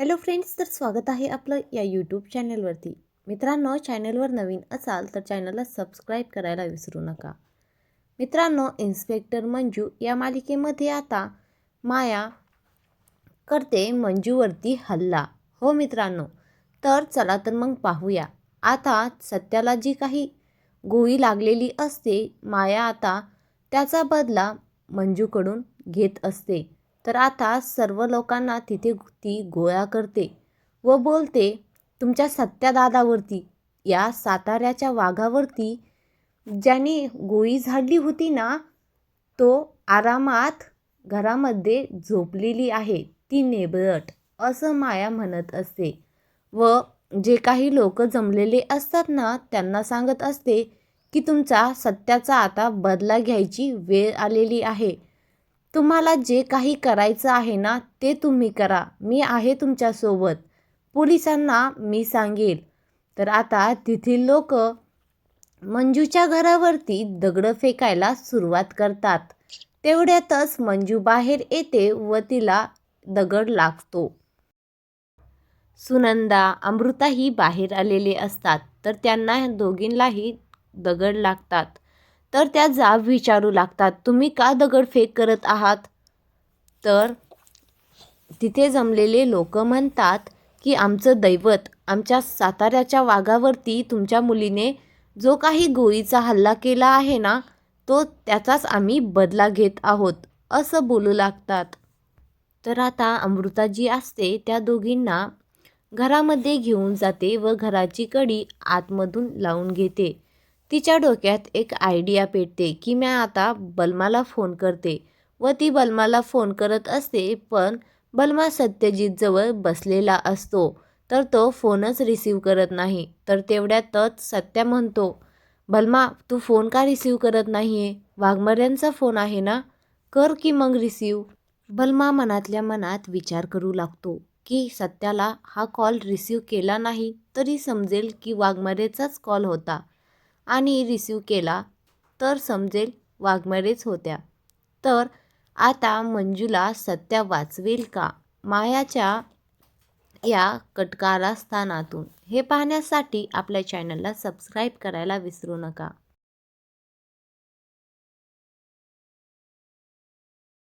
Hello friends तर स्वागत आहे आपलं या यूट्यूब चॅनलवरती. मित्रांनो चॅनलवर नवीन असाल तर चॅनलला सबस्क्राईब करायला विसरू नका. मित्रांनो इन्स्पेक्टर मंजू या मालिकेमध्ये आता माया करते मंजूवरती हल्ला. हो मित्रांनो तर चला तर मग पाहूया. आता सत्याला जी काही गोळी लागलेली असते माया आता त्याचा बदला मंजूकडून घेत असते. तर आता सर्व लोकांना तिथे ती गोळा करते व बोलते तुमच्या सत्यादादावरती या साताऱ्याच्या वाघावरती ज्याने गोळी झाडली होती ना तो आरामात घरामध्ये झोपलेली आहे ती नेबळट असं माया म्हणत असते. व जे काही लोक जमलेले असतात ना त्यांना सांगत असते की तुमचा सत्याचा आता बदला घ्यायची वेळ आलेली आहे. तुम्हाला जे काही करायचं आहे ना ते तुम्ही करा. मी आहे तुमच्यासोबत. पोलिसांना मी सांगेल. तर आता तेथील लोक मंजूच्या घरावरती दगडं फेकायला सुरुवात करतात. तेवढ्यातच मंजू बाहेर येते व तिला दगड लागतो. सुनंदा अमृताही बाहेर आलेले असतात तर त्यांना दोघींनाही दगड लागतात. तर त्या जाब विचारू लागतात तुम्ही का दगडफेक करत आहात? तर तिथे जमलेले लोक म्हणतात की आमचं दैवत आमच्या साताऱ्याच्या वाघावरती तुमच्या मुलीने जो काही गोळीचा हल्ला केला आहे ना तो त्याचाच आम्ही बदला घेत आहोत असं बोलू लागतात. तर आता अमृता जी असते त्या दोघींना घरामध्ये घेऊन जाते व घराची कडी आतमधून लावून घेते. तिच्या डोक्यात एक आयडिया पेटते की मी आता बलमाला फोन करते व ती बलमाला फोन करत असते पण बलमा सत्यजितजवळ बसलेला असतो तर तो फोनच रिसीव करत नाही तर तेवढ्यातच सत्या म्हणतो बलमा तू फोन का रिसीव करत नाही आहे वाघमऱ्यांचा फोन आहे ना? कर की मग रिसीव. बलमा मनातल्या मनात विचार करू लागतो की सत्याला हा कॉल रिसीव केला नाही तरी समजेल की वाघमरेचाच कॉल होता. आणि रिसीव केला तर समजेल वाघमारेच होत्या. तर आता मंजूला सत्या वाचवेल का? मायाच्या या कटकारा स्थानातून हे पाहण्यासाठी आपल्या चॅनलला सबस्क्राईब करायला विसरू नका.